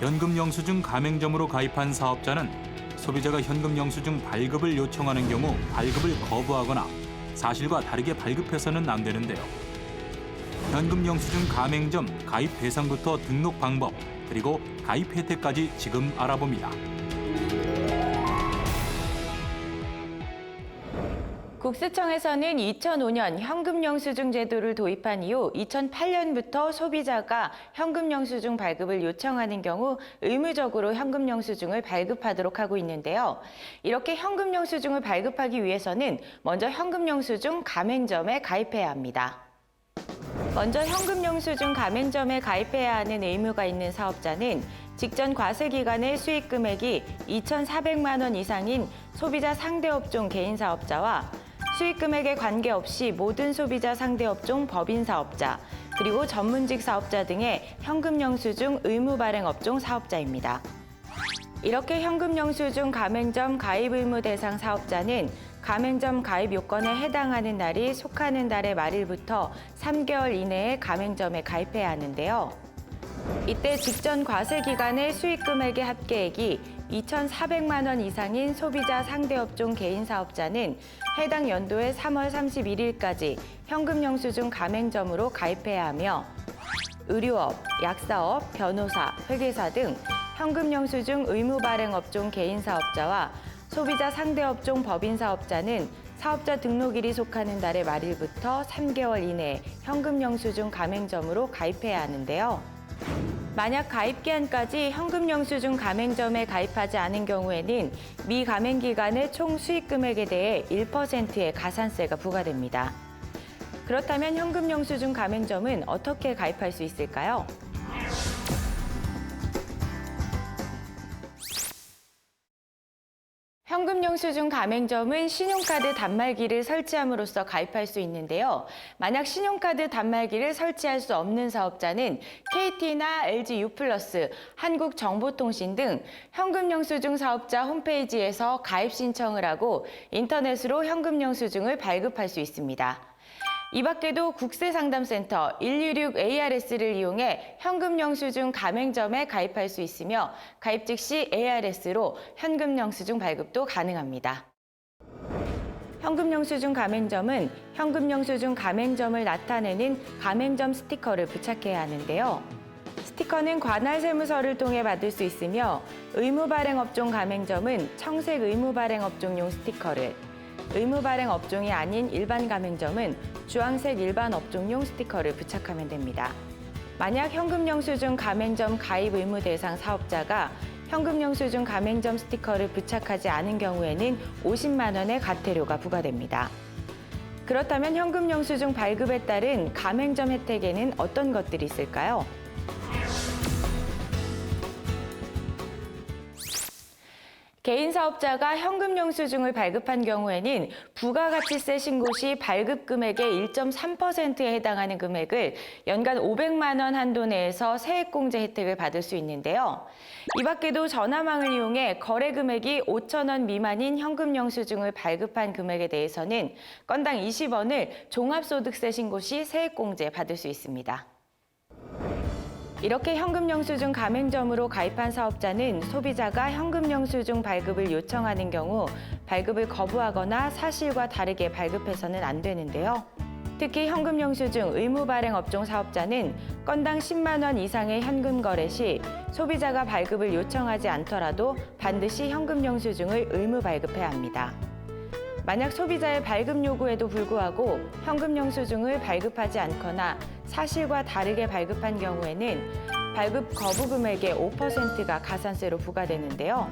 현금 영수증 가맹점으로 가입한 사업자는 소비자가 현금 영수증 발급을 요청하는 경우 발급을 거부하거나 사실과 다르게 발급해서는 안 되는데요. 현금 영수증 가맹점 가입 대상부터 등록 방법 그리고 가입 혜택까지 지금 알아봅니다. 국세청에서는 2005년 현금영수증 제도를 도입한 이후 2008년부터 소비자가 현금영수증 발급을 요청하는 경우 의무적으로 현금영수증을 발급하도록 하고 있는데요. 이렇게 현금영수증을 발급하기 위해서는 먼저 현금영수증 가맹점에 가입해야 합니다. 먼저 현금영수증 가맹점에 가입해야 하는 의무가 있는 사업자는 직전 과세 기간의 수익 금액이 2,400만 원 이상인 소비자 상대 업종 개인 사업자와 수익 금액에 관계없이 모든 소비자 상대 업종 법인 사업자 그리고 전문직 사업자 등의 현금 영수증 의무 발행 업종 사업자입니다. 이렇게 현금 영수증 가맹점 가입 의무 대상 사업자는 가맹점 가입 요건에 해당하는 날이 속하는 달의 말일부터 3개월 이내에 가맹점에 가입해야 하는데요. 이때 직전 과세 기간의 수익 금액의 합계액이 2,400만 원 이상인 소비자 상대 업종 개인 사업자는 해당 연도의 3월 31일까지 현금 영수증 가맹점으로 가입해야 하며 의류업, 약사업, 변호사, 회계사 등 현금 영수증 의무 발행 업종 개인 사업자와 소비자 상대 업종 법인 사업자는 사업자 등록일이 속하는 달의 말일부터 3개월 이내에 현금 영수증 가맹점으로 가입해야 하는데요. 만약 가입 기한까지 현금 영수증 가맹점에 가입하지 않은 경우에는 미 가맹 기간의 총 수익 금액에 대해 1%의 가산세가 부과됩니다. 그렇다면 현금 영수증 가맹점은 어떻게 가입할 수 있을까요? 현금영수증 가맹점은 신용카드 단말기를 설치함으로써 가입할 수 있는데요. 만약 신용카드 단말기를 설치할 수 없는 사업자는 KT나 LG U+, 한국정보통신 등 현금영수증 사업자 홈페이지에서 가입 신청을 하고 인터넷으로 현금영수증을 발급할 수 있습니다. 이 밖에도 국세상담센터 116 ARS를 이용해 현금 영수증 가맹점에 가입할 수 있으며 가입 즉시 ARS로 현금 영수증 발급도 가능합니다. 현금영수증 가맹점은 현금영수증 가맹점을 나타내는 가맹점 스티커를 부착해야 하는데요. 스티커는 관할 세무서를 통해 받을 수 있으며 의무 발행 업종 가맹점은 청색 의무 발행 업종용 스티커를 의무 발행 업종이 아닌 일반 가맹점은 주황색 일반 업종용 스티커를 부착하면 됩니다. 만약 현금영수증 가맹점 가입 의무 대상 사업자가 현금영수증 가맹점 스티커를 부착하지 않은 경우에는 50만 원의 과태료가 부과됩니다. 그렇다면 현금영수증 발급에 따른 가맹점 혜택에는 어떤 것들이 있을까요? 개인 사업자가 현금 영수증을 발급한 경우에는 부가가치세 신고 시 발급 금액의 1.3%에 해당하는 금액을 연간 500만 원 한도 내에서 세액공제 혜택을 받을 수 있는데요. 이 밖에도 전화망을 이용해 거래 금액이 5천 원 미만인 현금 영수증을 발급한 금액에 대해서는 건당 20원을 종합소득세 신고 시 세액공제 받을 수 있습니다. 이렇게 현금영수증 가맹점으로 가입한 사업자는 소비자가 현금영수증 발급을 요청하는 경우 발급을 거부하거나 사실과 다르게 발급해서는 안 되는데요. 특히 현금영수증 의무 발행 업종 사업자는 건당 10만 원 이상의 현금 거래 시 소비자가 발급을 요청하지 않더라도 반드시 현금영수증을 의무 발급해야 합니다. 만약 소비자의 발급 요구에도 불구하고 현금 영수증을 발급하지 않거나 사실과 다르게 발급한 경우에는 발급 거부 금액의 5%가 가산세로 부과되는데요.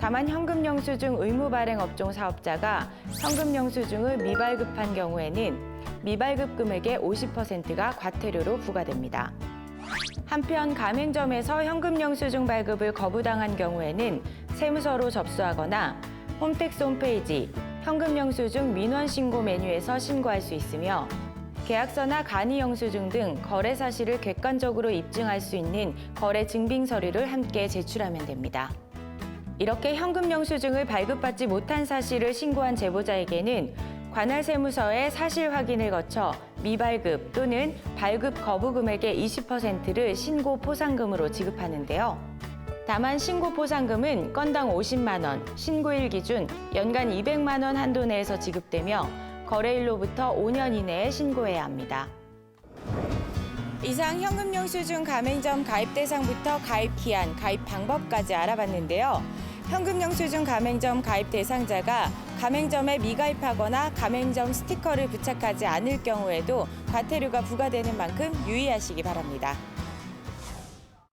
다만 현금 영수증 의무 발행 업종 사업자가 현금 영수증을 미발급한 경우에는 미발급 금액의 50%가 과태료로 부과됩니다. 한편 가맹점에서 현금 영수증 발급을 거부당한 경우에는 세무서로 접수하거나 홈택스 홈페이지 현금 영수증 민원 신고 메뉴에서 신고할 수 있으며 계약서나 간이 영수증 등 거래 사실을 객관적으로 입증할 수 있는 거래 증빙 서류를 함께 제출하면 됩니다. 이렇게 현금 영수증을 발급받지 못한 사실을 신고한 제보자에게는 관할 세무서에 사실 확인을 거쳐 미발급 또는 발급 거부 금액의 20%를 신고 포상금으로 지급하는데요. 다만 신고 포상금은 건당 50만 원, 신고일 기준 연간 200만 원 한도 내에서 지급되며 거래일로부터 5년 이내에 신고해야 합니다. 이상 현금 영수증 가맹점 가입 대상부터 가입 기한, 가입 방법까지 알아봤는데요. 현금 영수증 가맹점 가입 대상자가 가맹점에 미가입하거나 가맹점 스티커를 부착하지 않을 경우에도 과태료가 부과되는 만큼 유의하시기 바랍니다.